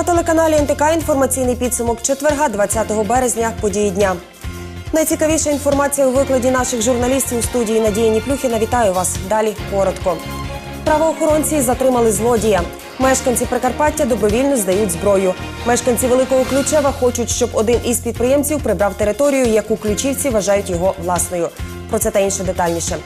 На телеканалі НТК інформаційний підсумок четверга, 20 березня, події дня. Найцікавіша інформація у викладі наших журналістів у студії Надії Ніплюхіна. Вітаю вас. Далі коротко. Правоохоронці затримали злодія. Мешканці Прикарпаття добровільно здають зброю. Мешканці Великого Ключева хочуть, щоб один із підприємців прибрав територію, яку ключівці вважають його власною. Про це та інше детальніше.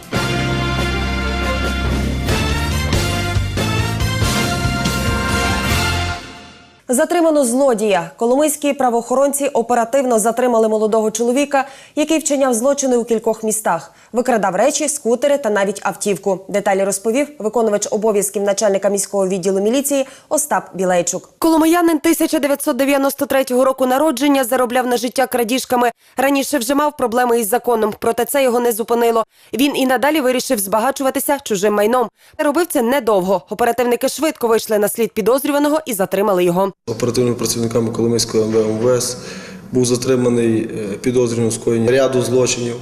Затримано злодія. Коломийські правоохоронці оперативно затримали молодого чоловіка, який вчиняв злочини у кількох містах. Викрадав речі, скутери та навіть автівку. Деталі розповів виконувач обов'язків начальника міського відділу міліції Остап Білейчук. Коломиянин 1993 року народження заробляв на життя крадіжками. Раніше вже мав проблеми із законом, проте це його не зупинило. Він і надалі вирішив збагачуватися чужим майном. Робив це недовго. Оперативники швидко вийшли на слід підозрюваного і затримали його. Оперативними працівниками Коломийського МВС був затриманий е, підозрюваний у скоєнні ряду злочинів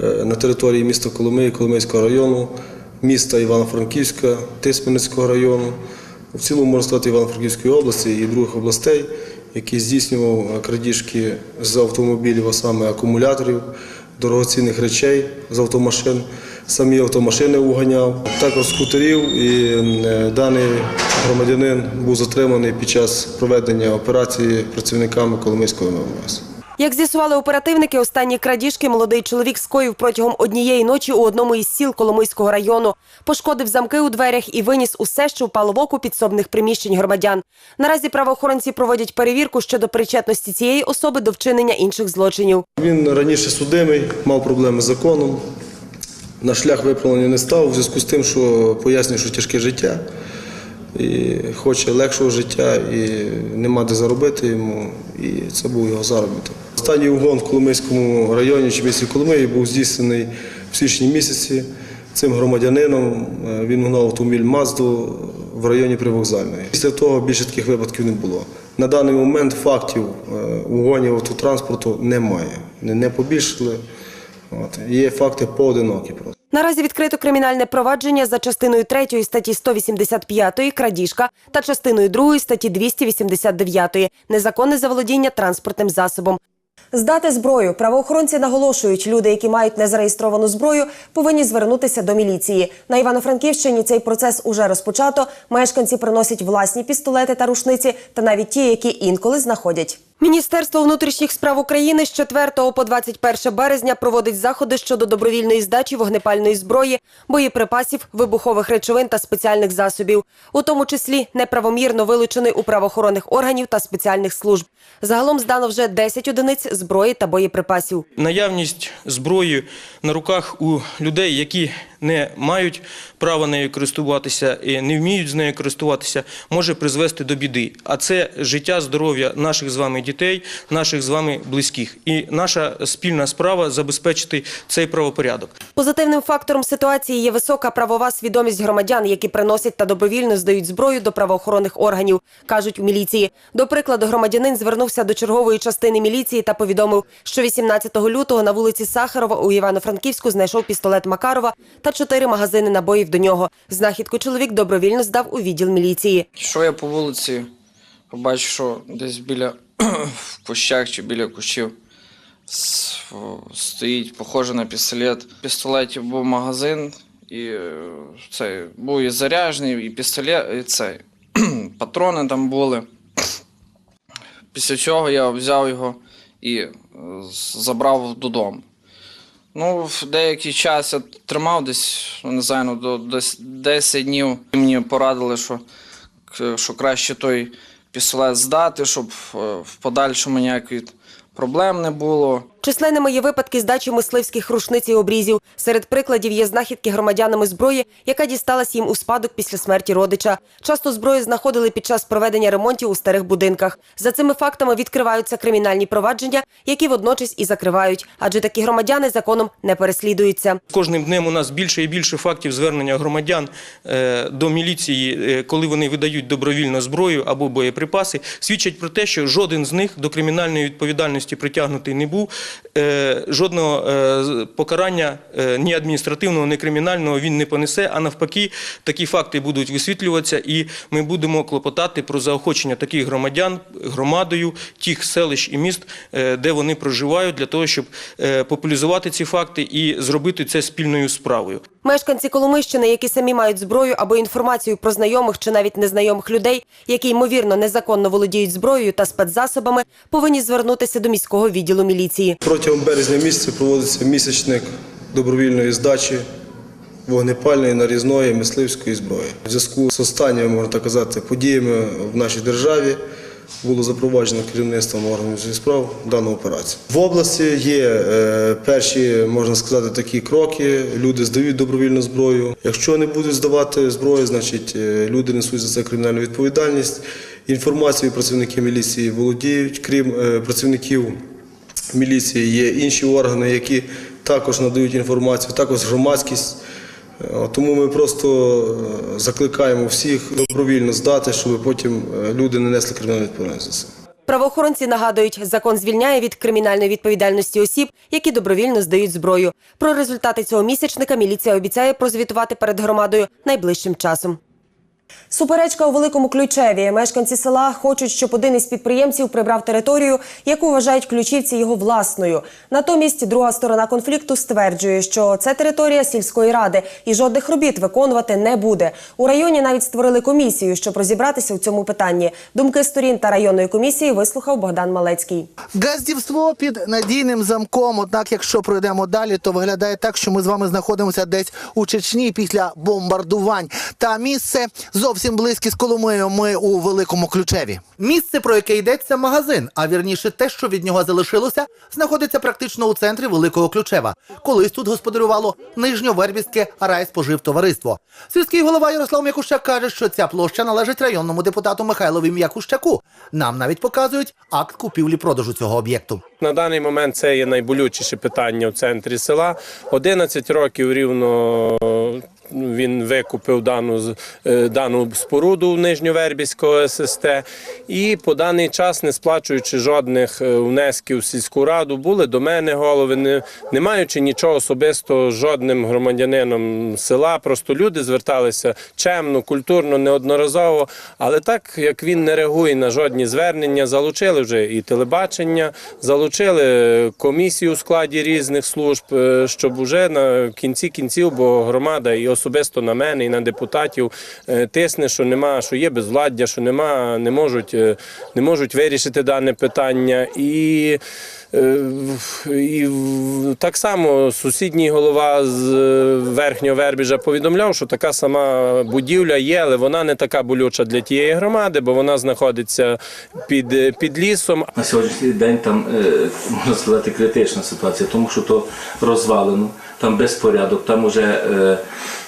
е, на території міста Коломиї, Коломийського району, міста Івано-Франківська, Тисменницького району, в цілому можна сказати Івано-Франківської області і других областей, який здійснював е, крадіжки з автомобілів, а саме акумуляторів, дорогоцінних речей з автомашин. Самі автомашини уганяв, також скутерів. І е, даний громадянин був затриманий під час проведення операції працівниками Коломийського МВС. Як з'ясували оперативники, останні крадіжки молодий чоловік скоїв протягом однієї ночі у одному із сіл Коломийського району. Пошкодив замки у дверях і виніс усе, що впало в оку підсобних приміщень громадян. Наразі правоохоронці проводять перевірку щодо причетності цієї особи до вчинення інших злочинів. Він раніше судимий, мав проблеми з законом. На шлях виправлення не став у зв'язку з тим, що пояснює, що тяжке життя і хоче легшого життя, і нема де заробити йому, і це був його заробіток. Останній угон в Коломийському районі чи місті Коломиї був здійснений в січні місяці. Цим громадянином він гнав автомобіль Мазду в районі Привокзальної. Після того більше таких випадків не було. На даний момент фактів е, угонів автотранспорту немає. Не, не побільшили. От. Є факти поодинокі просто. Наразі відкрито кримінальне провадження за частиною 3 статті 185 крадіжка та частиною 2 статті 289 незаконне заволодіння транспортним засобом. Здати зброю правоохоронці наголошують, люди, які мають незареєстровану зброю, повинні звернутися до міліції. На Івано-Франківщині цей процес уже розпочато. Мешканці приносять власні пістолети та рушниці, та навіть ті, які інколи знаходять. Міністерство внутрішніх справ України з 4 по 21 березня проводить заходи щодо добровільної здачі вогнепальної зброї, боєприпасів, вибухових речовин та спеціальних засобів, у тому числі неправомірно вилучений у правоохоронних органів та спеціальних служб. Загалом здано вже 10 одиниць зброї та боєприпасів. Наявність зброї на руках у людей, які не мають права нею користуватися і не вміють з нею користуватися, може призвести до біди. А це життя, здоров'я наших з вами дітей, наших з вами близьких. І наша спільна справа забезпечити цей правопорядок. Позитивним фактором ситуації є висока правова свідомість громадян, які приносять та добровільно здають зброю до правоохоронних органів, кажуть у міліції. До прикладу, громадянин звернувся до чергової частини міліції та повідомив, що 18 лютого на вулиці Сахарова у Івано-Франківську знайшов пістолет Макарова та чотири магазини набоїв до нього. Знахідку чоловік добровільно здав у відділ міліції. Що я по вулиці побачив, що десь біля в кущах чи біля кущів стоїть, похоже на пістолет. В пістолеті був магазин, і е, цей був і заряжений, і пістолет, і цей патрони там були. Після чого я взяв його і е, забрав додому. Ну, в деякий час я тримав десь, ну, не знаю, ну, до десь 10 днів. Мені порадили, що, що краще той пістолет здати, щоб е, в подальшому ніяких проблем не було. Численними є випадки здачі мисливських рушниць і обрізів. Серед прикладів є знахідки громадянами зброї, яка дісталась їм у спадок після смерті родича. Часто зброю знаходили під час проведення ремонтів у старих будинках. За цими фактами відкриваються кримінальні провадження, які водночас і закривають, адже такі громадяни законом не переслідуються. Кожним днем у нас більше і більше фактів звернення громадян е, до міліції, е, коли вони видають добровільно зброю або боєприпаси, свідчать про те, що жоден з них до кримінальної відповідальності відповідальності притягнутий не був. Е, Жодного е, покарання е, ні адміністративного, ні кримінального він не понесе. А навпаки, такі факти будуть висвітлюватися, і ми будемо клопотати про заохочення таких громадян громадою тих селищ і міст, де вони проживають, для того, щоб популяризувати ці факти і зробити це спільною справою. Мешканці Коломищини, які самі мають зброю або інформацію про знайомих чи навіть незнайомих людей, які ймовірно незаконно володіють зброєю та спецзасобами, повинні звернутися до міського відділу міліції. Протягом березня місяця проводиться місячник добровільної здачі вогнепальної, нарізної, мисливської зброї. В зв'язку з останніми, можна так казати, подіями в нашій державі було запроваджено керівництвом органів справ дану операцію. В області є е, перші, можна сказати, такі кроки. Люди здають добровільну зброю. Якщо не будуть здавати зброю, значить е, люди несуть за це кримінальну відповідальність. Інформацією працівники міліції володіють, крім е, працівників міліції є інші органи, які також надають інформацію, також громадськість. Е, Тому ми просто е, закликаємо всіх добровільно здати, щоб потім е, люди не несли кримінальну відповідальність. Правоохоронці нагадують, закон звільняє від кримінальної відповідальності осіб, які добровільно здають зброю. Про результати цього місячника міліція обіцяє прозвітувати перед громадою найближчим часом. Суперечка у великому ключеві. Мешканці села хочуть, щоб один із підприємців прибрав територію, яку вважають ключівці його власною. Натомість друга сторона конфлікту стверджує, що це територія сільської ради і жодних робіт виконувати не буде. У районі навіть створили комісію, щоб розібратися у цьому питанні. Думки сторін та районної комісії вислухав Богдан Малецький. Газдівство під надійним замком. Однак, якщо пройдемо далі, то виглядає так, що ми з вами знаходимося десь у Чечні після бомбардувань. Та місце зовсім близьке з Коломиєю. Ми у великому ключеві. Місце, про яке йдеться магазин, а вірніше, те, що від нього залишилося, знаходиться практично у центрі великого ключева. Колись тут господарювало нижньовербівське райспоживтовариство. Сільський голова Ярослав М'якущак каже, що ця площа належить районному депутату Михайлові М'якущаку. Нам навіть показують акт купівлі-продажу цього об'єкту. На даний момент це є найболючіше питання в центрі села. 11 років рівно він викупив дану, е, дану споруду Нижньовербівського ССТ і по даний час, не сплачуючи жодних е, внесків в сільську раду, були до мене голови, не, не маючи нічого особистого жодним громадянином села. Просто люди зверталися чемно, культурно, неодноразово. Але так як він не реагує на жодні звернення, залучили вже і телебачення, залучили комісію у складі різних служб, е, щоб уже на кінці кінців, бо громада і особисто на мене, і на депутатів е, тисне, що нема, що є безвладдя, що нема, не можуть, е, не можуть вирішити дане питання. І Е, І так само сусідній голова з верхнього Вербіжа повідомляв, що така сама будівля є, але вона не така болюча для тієї громади, бо вона знаходиться під, під лісом. На сьогоднішній день там можна сказати критична ситуація, тому що то розвалено, там безпорядок, там вже е,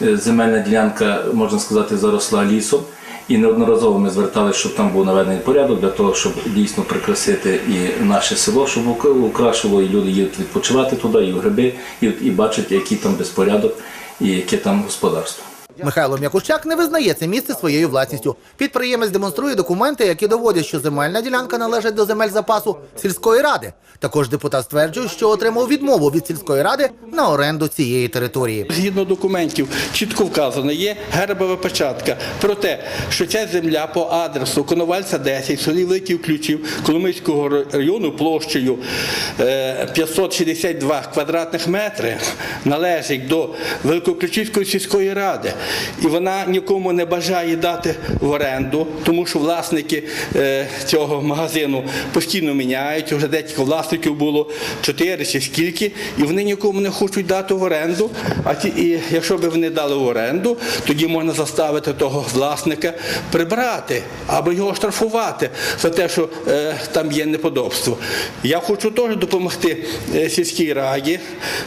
е, земельна ділянка, можна сказати, заросла лісом. І неодноразово ми зверталися, щоб там був наведений порядок для того, щоб дійсно прикрасити і наше село, щоб украшило, і люди їдуть відпочивати туди, і в гриби, і, і бачать, який там безпорядок і яке там господарство. Михайло М'якущак не визнає це місце своєю власністю. Підприємець демонструє документи, які доводять, що земельна ділянка належить до земель запасу сільської ради. Також депутат стверджує, що отримав відмову від сільської ради на оренду цієї території. Згідно документів чітко вказано, є гербова печатка про те, що ця земля по адресу Коновальця 10, селі Великів Ключів Коломийського району площею е, 562 квадратних метри належить до Великоключівської сільської ради. І вона нікому не бажає дати в оренду, тому що власники е, цього магазину постійно міняють. Вже декілька власників було чотири чи скільки, і вони нікому не хочуть дати в оренду. А ті, і якщо б вони дали в оренду, тоді можна заставити того власника прибрати або його штрафувати за те, що е, там є неподобство. Я хочу теж допомогти е, сільській раді.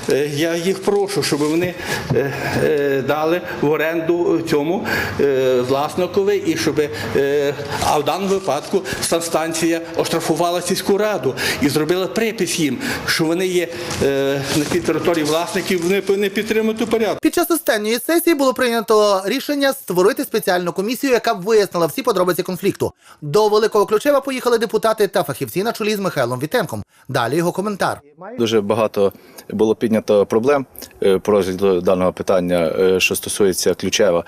Е, я їх прошу, щоб вони е, е, дали в оренду оренду цьому е, власникові, і щоб е, а в даному випадку санстанція оштрафувала сільську раду і зробила припис їм, що вони є е, на тій території власників, вони не підтримують у порядку. Під час останньої сесії було прийнято рішення створити спеціальну комісію, яка б вияснила всі подробиці конфлікту. До Великого Ключева поїхали депутати та фахівці на чолі з Михайлом Вітенком. Далі його коментар. Дуже багато було піднято проблем е, по розгляду даного питання, е, що стосується Ключева.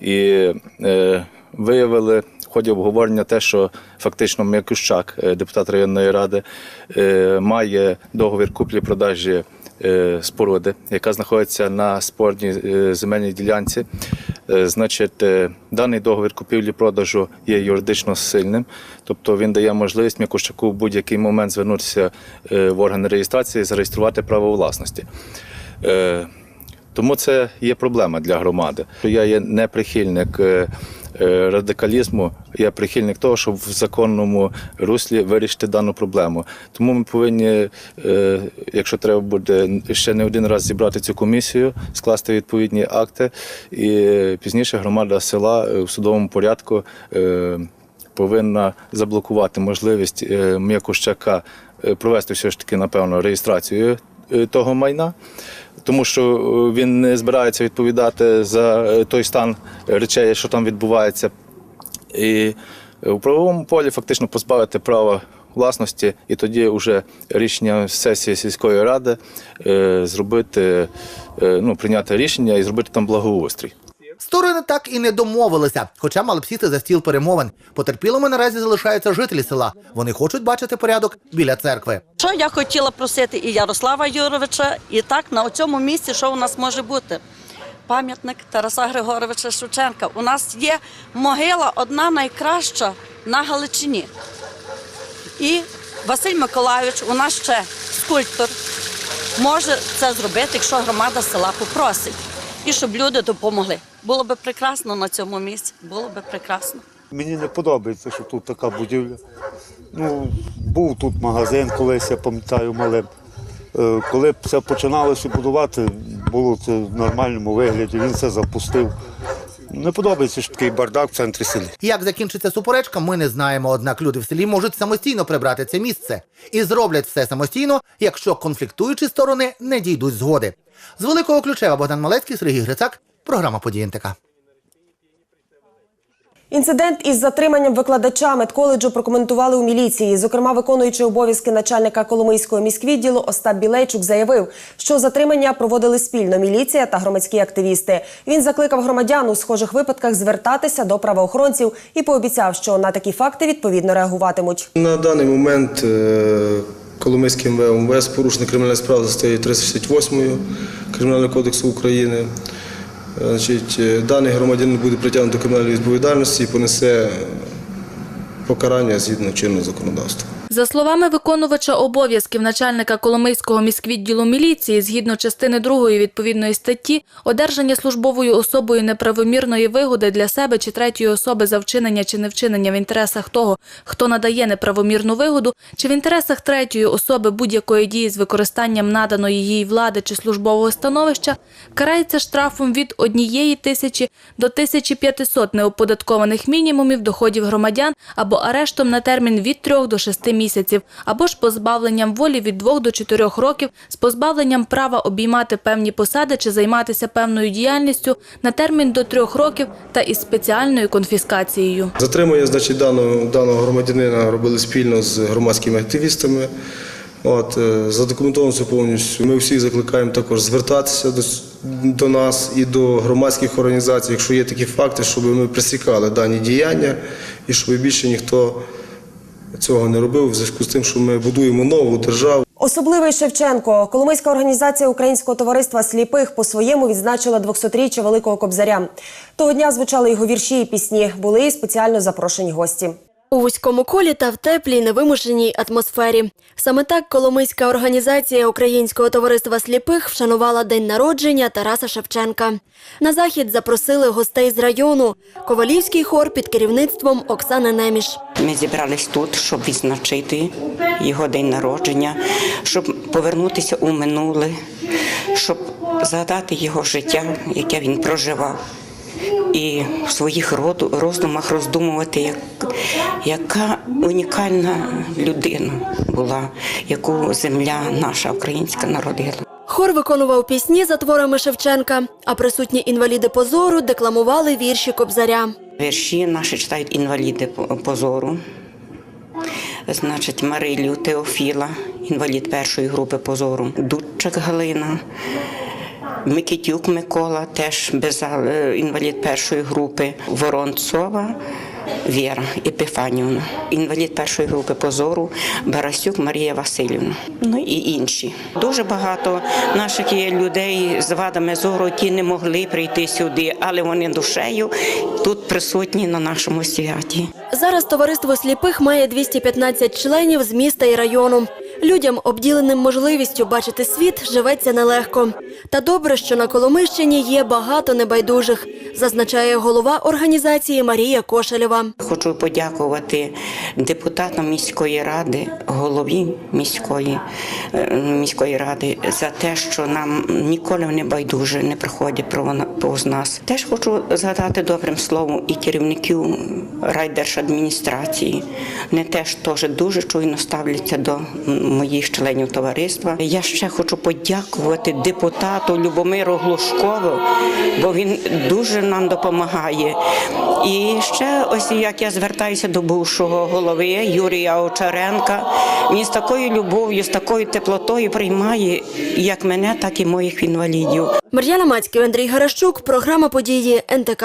І е, виявили в ході обговорення те, що фактично М'якущак, е, депутат районної ради, е, має договір куплі-продажі е, споруди, яка знаходиться на спорній е, земельній ділянці. Значить, даний договір купівлі-продажу є юридично сильним, тобто він дає можливість М'якущаку в будь-який момент звернутися в органи реєстрації зареєструвати право власності. Тому це є проблема для громади. Я є не прихильник е, е, радикалізму, я прихильник того, щоб в законному руслі вирішити дану проблему. Тому ми повинні, е, якщо треба буде ще не один раз зібрати цю комісію, скласти відповідні акти, і пізніше громада села в судовому порядку. Повинна заблокувати можливість М'якущака провести все ж таки, напевно, реєстрацію того майна, тому що е, він не збирається відповідати за е, той стан речей, що там відбувається. І у правовому полі фактично позбавити права власності, і тоді вже рішення сесії сільської ради е, зробити, е, ну, прийняти рішення і зробити там благоустрій. Сторони так і не домовилися, хоча мали б сісти за стіл перемовин. Потерпілими наразі залишаються жителі села. Вони хочуть бачити порядок біля церкви. Що я хотіла просити і Ярослава Юровича, і так на цьому місці, що у нас може бути? Пам'ятник Тараса Григоровича Шевченка. У нас є могила одна найкраща на Галичині. І Василь Миколайович, у нас ще скульптор, може це зробити, якщо громада села попросить. І щоб люди допомогли. Було би прекрасно на цьому місці. Було би прекрасно. Мені не подобається, що тут така будівля. Ну, був тут магазин колись, я пам'ятаю, малим. Е, Коли це починалося будувати, було це в нормальному вигляді, він це запустив. Не подобається, що такий бардак в центрі селі. Як закінчиться суперечка, ми не знаємо. Однак люди в селі можуть самостійно прибрати це місце і зроблять все самостійно, якщо конфліктуючі сторони не дійдуть згоди. З великого ключева Богдан Малецький, Сергій Грицак, програма «Події НТК». Інцидент із затриманням викладача медколеджу прокоментували у міліції. Зокрема, виконуючий обов'язки начальника Коломийського міськвідділу Остап Білейчук заявив, що затримання проводили спільно міліція та громадські активісти. Він закликав громадян у схожих випадках звертатися до правоохоронців і пообіцяв, що на такі факти відповідно реагуватимуть. На даний момент е, Коломийським ВМВС порушена кримінальна справа за статтею 368 Кримінального кодексу України. Е, Значить, е, даний громадянин буде притягнутий до кримінальної відповідальності і понесе покарання згідно чинного законодавства. За словами виконувача обов'язків начальника Коломийського міськвідділу міліції, згідно частини 2 відповідної статті, одержання службовою особою неправомірної вигоди для себе чи третьої особи за вчинення чи невчинення в інтересах того, хто надає неправомірну вигоду, чи в інтересах третьої особи будь-якої дії з використанням наданої їй влади чи службового становища, карається штрафом від 1 тисячі до 1500 неоподаткованих мінімумів доходів громадян або арештом на термін від 3 до 6 місяців, або ж позбавленням волі від 2 до 4 років з позбавленням права обіймати певні посади чи займатися певною діяльністю на термін до 3 років та із спеціальною конфіскацією. Затримання значить, даного, даного громадянина робили спільно з громадськими активістами. От, е, задокументовано це повністю. Ми всіх закликаємо також звертатися до, до нас і до громадських організацій, якщо є такі факти, щоб ми пресікали дані діяння і щоб більше ніхто цього не робив в зв'язку з тим, що ми будуємо нову державу. Особливий Шевченко, Коломийська організація Українського товариства сліпих по-своєму відзначила 200-річчя Великого Кобзаря. Того дня звучали його вірші і пісні. Були і спеціально запрошені гості. У вузькому колі та в теплій невимушеній атмосфері. Саме так Коломийська організація Українського товариства сліпих вшанувала день народження Тараса Шевченка. На захід запросили гостей з району. Ковалівський хор під керівництвом Оксани Неміш. Ми зібрались тут, щоб відзначити його день народження, щоб повернутися у минуле, щоб згадати його життя, яке він проживав. І в своїх роздумах роздумувати, як, яка унікальна людина була, яку земля наша українська народила. Хор виконував пісні за творами Шевченка, а присутні інваліди позору декламували вірші Кобзаря. Вірші наші читають інваліди позору. Значить, Марилю Теофіла, інвалід першої групи позору, Дудчак Галина, Микитюк Микола, теж беззал- е, інвалід першої групи, Воронцова. Віра Епіфанівна, інвалід першої групи позору, Барасюк Марія Васильівна, ну і інші. Дуже багато наших людей з вадами зору, які не могли прийти сюди, але вони душею тут присутні на нашому святі. Зараз товариство сліпих має 215 членів з міста і району. Людям, обділеним можливістю бачити світ, живеться нелегко. Та добре, що на Коломищині є багато небайдужих, зазначає голова організації Марія Кошелєва. Хочу подякувати депутатам міської ради, голові міської, е, міської ради за те, що нам ніколи не байдуже не приходять повз нас. Теж хочу згадати добрим словом і керівників райдержадміністрації. Вони теж теж дуже чуйно ставляться до моїх членів товариства. Я ще хочу подякувати депутату Любомиру Глушкову, бо він дуже нам допомагає. І ще ось як я звертаюся до бувшого голови Юрія Очаренка, Він з такою любов'ю, з такою теплотою приймає як мене, так і моїх інвалідів. Мар'яна Мацьків, Андрій Гаращук, програма події НТК.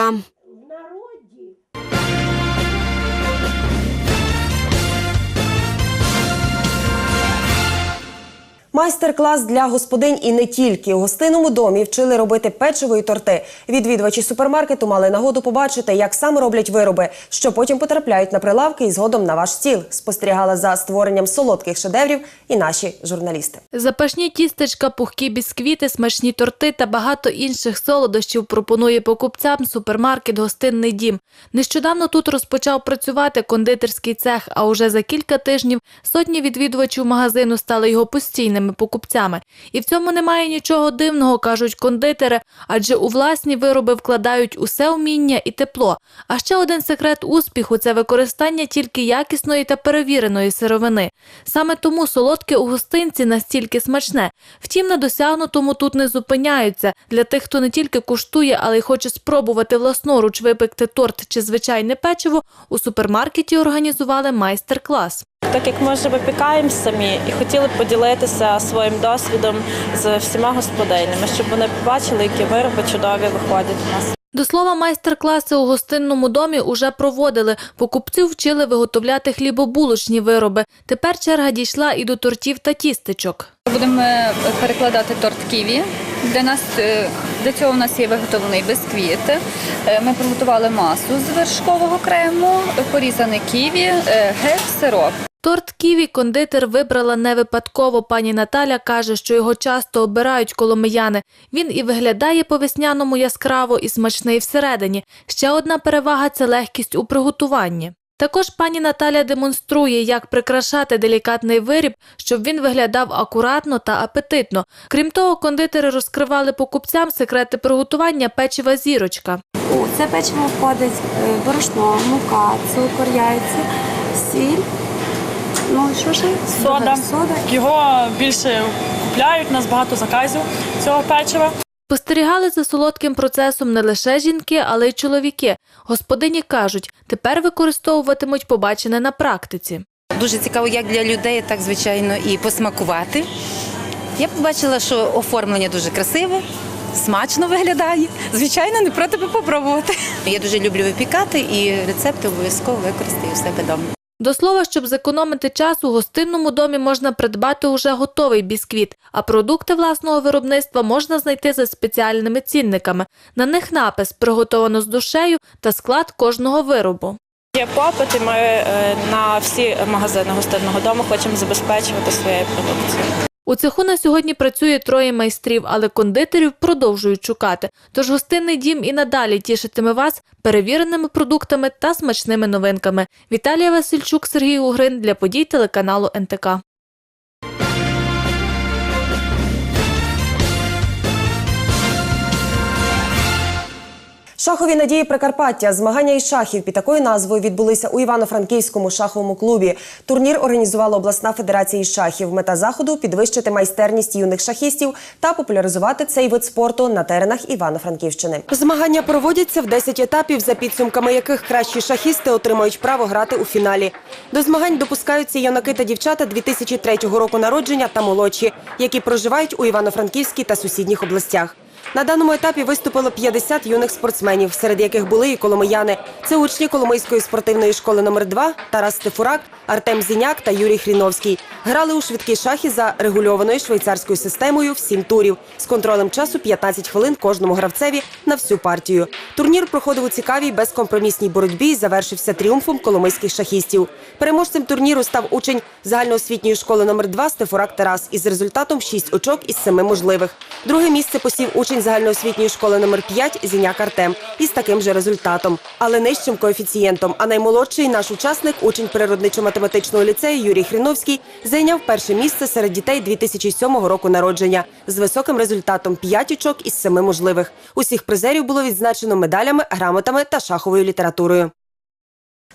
Майстер-клас для господинь і не тільки у гостинному домі вчили робити печиво і торти. Відвідувачі супермаркету мали нагоду побачити, як саме роблять вироби, що потім потрапляють на прилавки і згодом на ваш стіл. Спостерігали за створенням солодких шедеврів і наші журналісти. Запашні тістечка, пухкі бісквіти, смачні торти та багато інших солодощів пропонує покупцям супермаркет «Гостинний дім». Нещодавно тут розпочав працювати кондитерський цех, а уже за кілька тижнів сотні відвідувачів магазину стали його постійними покупцями. І в цьому немає нічого дивного, кажуть кондитери, адже у власні вироби вкладають усе вміння і тепло. А ще один секрет успіху це використання тільки якісної та перевіреної сировини. Саме тому солодке у гостинці настільки смачне. Втім, на досягнутому тут не зупиняються. Для тих, хто не тільки куштує, але й хоче спробувати власноруч випекти торт чи звичайне печиво, у супермаркеті організували майстер-клас. Так як ми вже випікаємо самі і хотіли б поділитися своїм досвідом з всіма господинями, щоб вони побачили, які вироби чудові виходять у нас. До слова, майстер-класи у гостинному домі уже проводили. Покупців вчили виготовляти хлібобулочні вироби. Тепер черга дійшла і до тортів та тістечок. Будемо е, перекладати торт ківі. Для нас для цього у нас є виготовлений бисквіт. Е, Ми приготували масу з вершкового крему, порізане ківі, е, гель, сироп. Торт ківі кондитер вибрала не випадково. Пані Наталя каже, що його часто обирають коломияни. Він і виглядає по-весняному яскраво і смачний всередині. Ще одна перевага це легкість у приготуванні. Також пані Наталя демонструє, як прикрашати делікатний виріб, щоб він виглядав акуратно та апетитно. Крім того, кондитери розкривали покупцям секрети приготування печива зірочка. У це печиво входить е, борошно, мука, цукор, яйця, сіль. Ну і що ще? Сода. Сода. Його більше купляють, у нас багато заказів цього печива. Спостерігали за солодким процесом не лише жінки, але й чоловіки. Господині кажуть, тепер використовуватимуть побачене на практиці. Дуже цікаво як для людей, так звичайно, і посмакувати. Я побачила, що оформлення дуже красиве, смачно виглядає. Звичайно, не проти би попробувати. Я дуже люблю випікати і рецепти обов'язково використаю у себе вдома. До слова, щоб зекономити час, у гостинному домі можна придбати уже готовий бісквіт, а продукти власного виробництва можна знайти за спеціальними цінниками. На них напис приготовано з душею та склад кожного виробу. Є попит, і ми е, на всі магазини гостинного дому хочемо забезпечувати своєю продукцією. У цеху на сьогодні працює троє майстрів, але кондитерів продовжують шукати. Тож гостинний дім і надалі тішитиме вас перевіреними продуктами та смачними новинками. Віталія Васильчук, Сергій Угрин для подій телеканалу НТК. Шахові надії Прикарпаття. Змагання із шахів під такою назвою відбулися у Івано-Франківському шаховому клубі. Турнір організувала обласна федерація із шахів. Мета заходу підвищити майстерність юних шахістів та популяризувати цей вид спорту на теренах Івано-Франківщини. Змагання проводяться в 10 етапів, за підсумками яких кращі шахісти отримають право грати у фіналі. До змагань допускаються юнаки та дівчата 2003 року народження та молодші, які проживають у Івано-Франківській та сусідніх областях. На даному етапі виступило 50 юних спортсменів, серед яких були і коломияни. Це учні Коломийської спортивної школи номер 2 Тарас Стефурак, Артем Зіняк та Юрій Хріновський. Грали у швидкі шахи за регульованою швейцарською системою в 7 турів з контролем часу 15 хвилин кожному гравцеві на всю партію. Турнір проходив у цікавій безкомпромісній боротьбі і завершився тріумфом коломийських шахістів. Переможцем турніру став учень загальноосвітньої школи номер 2 Стефурак Тарас із результатом 6 очок із 7 можливих. Друге місце посів учень загальноосвітньої школи номер 5 Зіняк Артем із таким же результатом, але нижчим коефіцієнтом. А наймолодший наш учасник, учень природничо-математичного ліцею Юрій Хріновський, зайняв перше місце серед дітей 2007 року народження з високим результатом 5 очок із 7 можливих. Усіх призерів було відзначено медалями, грамотами та шаховою літературою.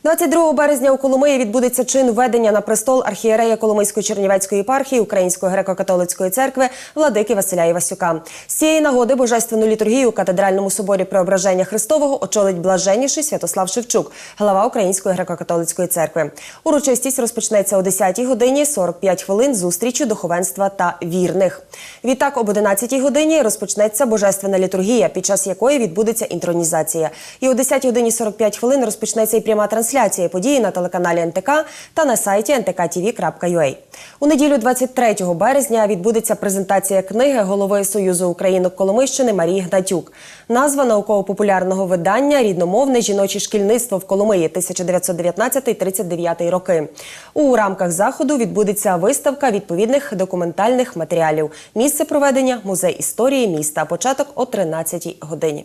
22 березня у Коломиї відбудеться чин введення на престол архієрея Коломийської Чернівецької єпархії Української греко-католицької церкви владики Василя Івасюка. З цієї нагоди божественну літургію у катедральному соборі Преображення Христового очолить блаженніший Святослав Шевчук, глава Української греко-католицької церкви. Урочистість розпочнеться о 10 годині 45 хвилин зустрічі духовенства та вірних. Відтак об 11 годині розпочнеться божественна літургія, під час якої відбудеться інтронізація. І о 10 годині 45 хвилин розпочнеться і пряма трансляція події на телеканалі НТК та на сайті ntktv.ua. У неділю 23 березня відбудеться презентація книги голови Союзу Українок Коломийщини Марії Гнатюк. Назва науково-популярного видання Рідномовне жіноче шкільництво в Коломиї 1919-39 роки. У рамках заходу відбудеться виставка відповідних документальних матеріалів. Місце проведення музей історії міста. Початок о 13 годині.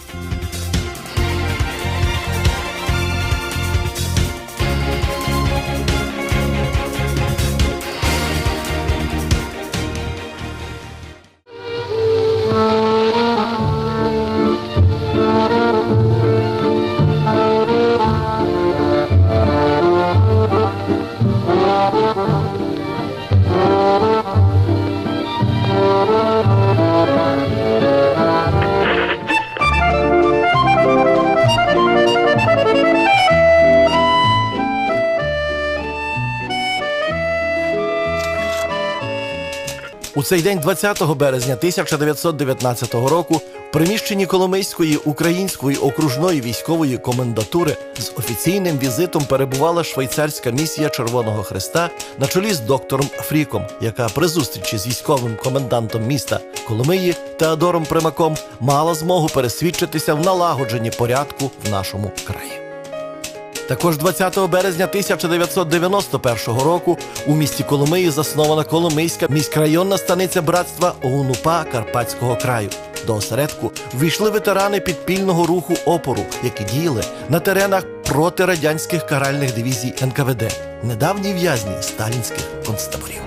У цей день, 20 березня 1919 року, в приміщенні Коломийської української окружної військової комендатури з офіційним візитом перебувала швейцарська місія Червоного Христа на чолі з доктором Фріком, яка при зустрічі з військовим комендантом міста Коломиї Теодором Примаком мала змогу пересвідчитися в налагодженні порядку в нашому краї. Також 20 березня 1991 року у місті Коломиї заснована Коломийська міськрайонна станиця братства ОУНУПА Карпатського краю. До осередку ввійшли ветерани підпільного руху опору, які діяли на теренах протирадянських каральних дивізій НКВД, недавні в'язні сталінських концтаборів.